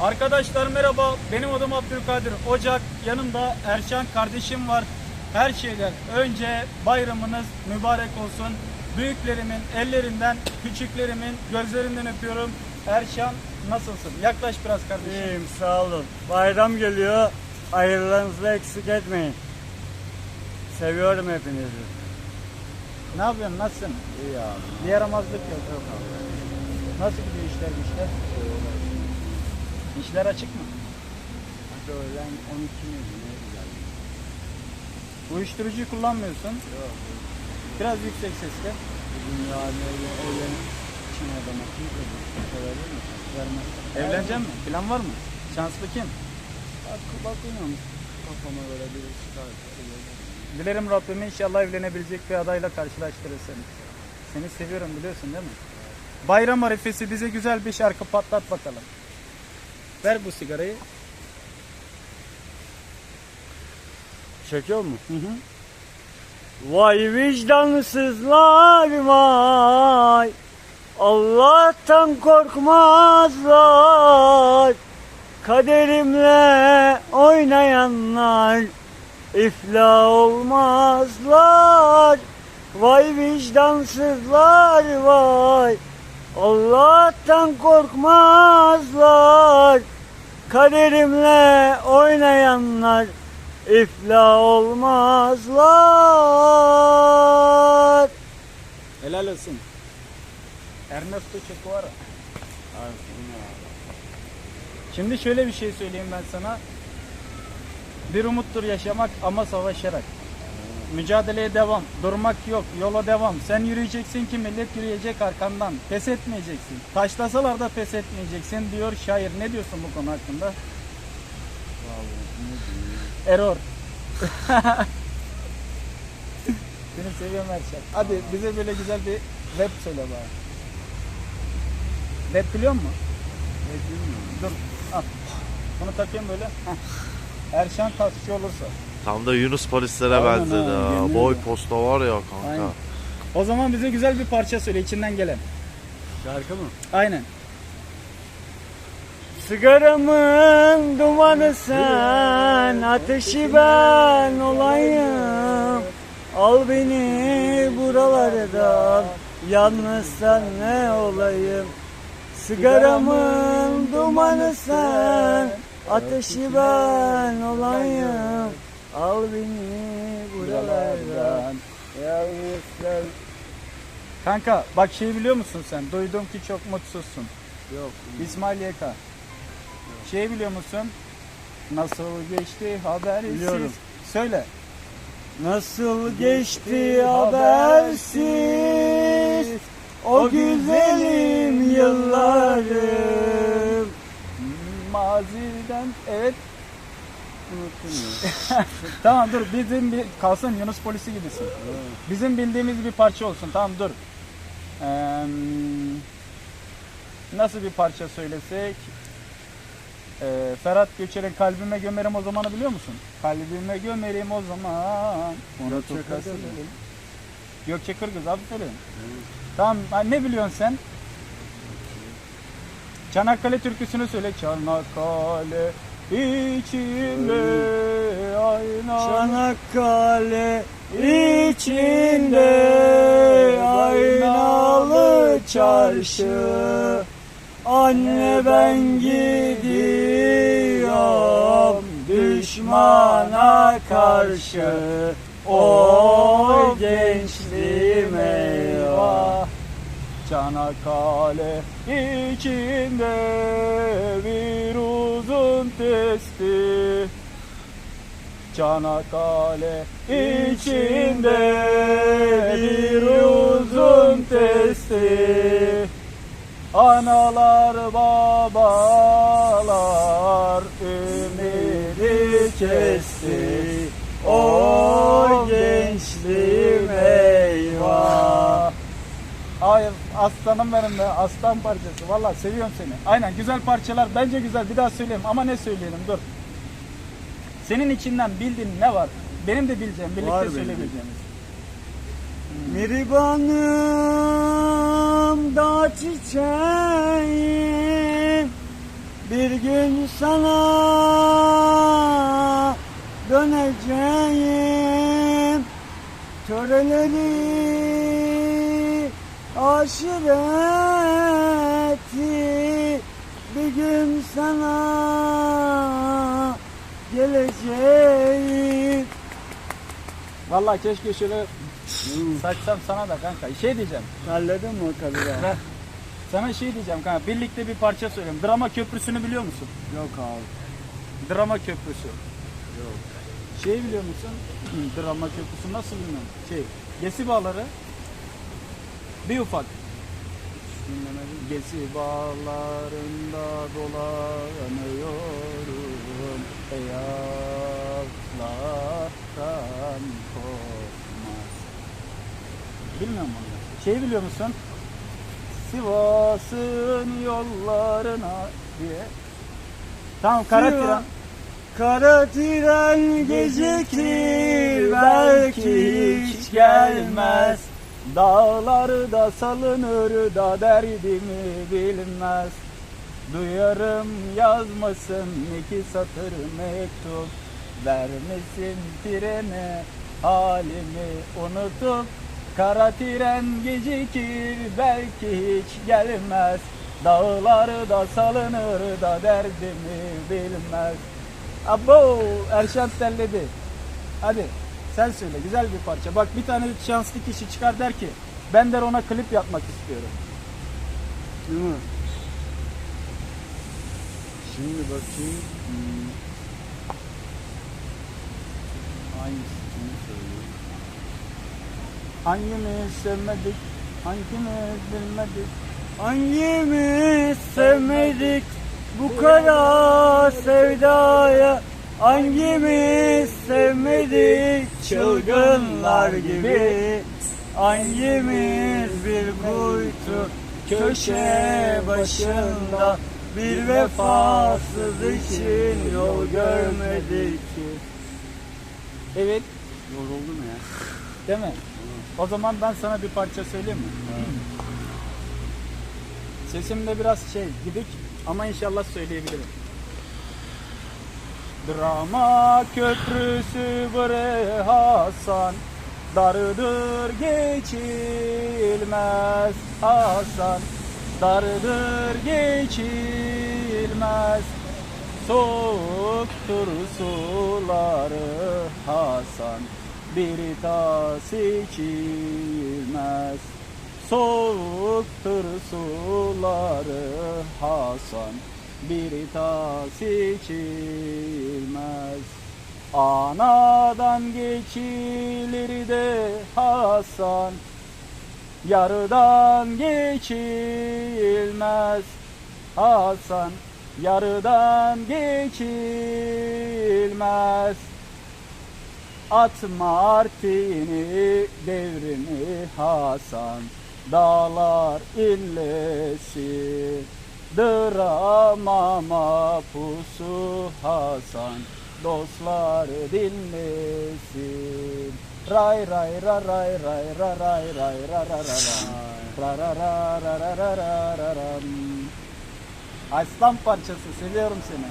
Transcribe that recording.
Arkadaşlar merhaba. Benim adım Abdülkadir Ocak. Yanımda Erşan kardeşim var. Her şeyden önce bayramınız mübarek olsun. Büyüklerimin ellerinden, küçüklerimin gözlerinden öpüyorum. Erşan nasılsın? Yaklaş biraz kardeşim. İyiyim sağ olun. Bayram geliyor. Hayırlarınızı eksik etmeyin. Seviyorum hepinizi. Ne yapıyorsun? Nasılsın? İyi abi. Bir yaramazlık yok. yok abi. Nasıl gidiyor işler işler? İşler açık mı? Hadi öğlen 12 miydi? Uyuşturucuyu kullanmıyorsun. Yok. Biraz yüksek sesle. Bugün yarın öğlen, öğlen için adama kim mi? Vermez. Evlenecek mi? Plan var mı? Şanslı kim? Bak, bakıyorum. Kafama göre biri çıkar. Dilerim Rabbim inşallah evlenebilecek bir adayla karşılaştırır seni. Seni seviyorum biliyorsun değil mi? Bayram arifesi bize güzel bir şarkı patlat bakalım. Ver bu sigarayı. Çekiyor mu? Hı hı. Vay vicdansızlar vay Allah'tan korkmazlar Kaderimle oynayanlar iflah olmazlar Vay vicdansızlar vay Allah'tan korkmazlar Kaderimle oynayanlar iflah olmazlar. Helal olsun. Ernesto Che Guevara. Şimdi şöyle bir şey söyleyeyim ben sana. Bir umuttur yaşamak ama savaşarak. Mücadeleye devam. Durmak yok. Yola devam. Sen yürüyeceksin ki millet yürüyecek arkandan. Pes etmeyeceksin. Taşlasalar da pes etmeyeceksin diyor şair. Ne diyorsun bu konu hakkında? Error. Seni seviyorum Erşan. Hadi bize böyle güzel bir rap söyle bana. Rap biliyor musun? Dur. Al. Bunu takayım böyle. Heh. Erşan tasçı olursa. Tam da Yunus polislere Aynen benzedi ha, ha. yemin Boy posta var ya kanka. Aynen. O zaman bize güzel bir parça söyle içinden gelen. Şarkı mı? Aynen. Sigaramın dumanı sen, ateşi ben olayım. Al beni buralardan, yalnız sen ne olayım. Sigaramın dumanı sen, ateşi ben olayım. Al beni buralardan, yalnız sen. Kanka bak şey biliyor musun sen? Duydum ki çok mutsuzsun. Yok. İsmail YK. Şey biliyor musun? Nasıl geçti habersiz. Biliyorum. Söyle. Nasıl geçti habersiz o güzelim yıllarım. Maziden evet. Tamam dur bizim bir kalsın Yunus polisi gibisin. Bizim bildiğimiz bir parça olsun. Tamam dur. Eee, nasıl bir parça söylesek? Eee, Ferhat Göçer'in Kalbime Gömerim o zamanı biliyor musun? Kalbime gömerim o zaman. Gökçe Kırgız. Gökçe Kırgız abi söyle. Tamam ha, ne biliyorsun sen? Çanakkale türküsünü söyle. Çanakkale içinde ayna. Çanakkale içinde aynalı çarşı Anne ben gidiyorum düşmana karşı O eyvah Çanakkale içinde bir uzun testi. Çanakkale içinde bir uzun testi. Analar babalar ümidi kesti. O aslanım benim be aslan parçası. Valla seviyorum seni. Aynen güzel parçalar bence güzel bir daha söyleyeyim ama ne söyleyelim dur. Senin içinden bildiğin ne var? Benim de bileceğim birlikte Var söyleyebileceğimiz. Miribanım da çiçeğim Bir gün sana döneceğim Töreleri aşireti Bir gün sana geleceğim Vallahi keşke şöyle saçsam sana da kanka. Şey diyeceğim. Halledin mi o kadar? Sana şey diyeceğim kanka. Birlikte bir parça söyleyeyim. Drama Köprüsü'nü biliyor musun? Yok abi. Drama Köprüsü. Yok. Şey biliyor musun? Drama Köprüsü nasıl bilmiyorum. Şey, Gesi Bağları. Bir ufak. Dinlemedim. Gesi bağlarında dolanıyorum Beyazlardan korkmaz Bilmiyorum onu. Şey biliyor musun? Sivas'ın yollarına diye. Tamam kara tren. Kara tren gecikir belki hiç gelmez. Dağları da salınır da derdimi bilmez. Duyarım yazmasın iki satır mektup. Vermesin trene halimi unutup. Kara tren gecikir belki hiç gelmez. Dağları da salınır da derdimi bilmez. Abo Erşen telledi. Hadi sen söyle güzel bir parça Bak bir tane şanslı kişi çıkar der ki Ben der ona klip yapmak istiyorum Değil mi? Şimdi bakayım. Hmm. Hangisini söyleyeyim? Hangimiz sevmedik Hangimiz bilmedik Hangimiz sevmedik bu kara sevdaya Hangimiz sevmedik çılgınlar gibi Hangimiz bir kuytu köşe başında Bir vefasız için yol görmedik ki Evet Yoruldum ya değil mi? O zaman ben sana bir parça söyleyeyim mi? Sesim de biraz şey gidik ama inşallah söyleyebilirim. Drama köprüsü bre Hasan Darıdır geçilmez Hasan. Darıdır geçilmez Soğuktur suları Hasan. Bir tas içilmez Soğuktur suları Hasan Bir tas içilmez. Anadan geçilir de Hasan Yarıdan geçilmez. Hasan Yarıdan geçilmez. Atma artini devrimi Hasan Dağlar illesi Dramama pusu Hasan Dostlar dinlesin Ray ray ra ray ray ra ray ray ra ra ra ra ra ra ra ra ra ra ra ra ram. Aslan parçası seviyorum seni.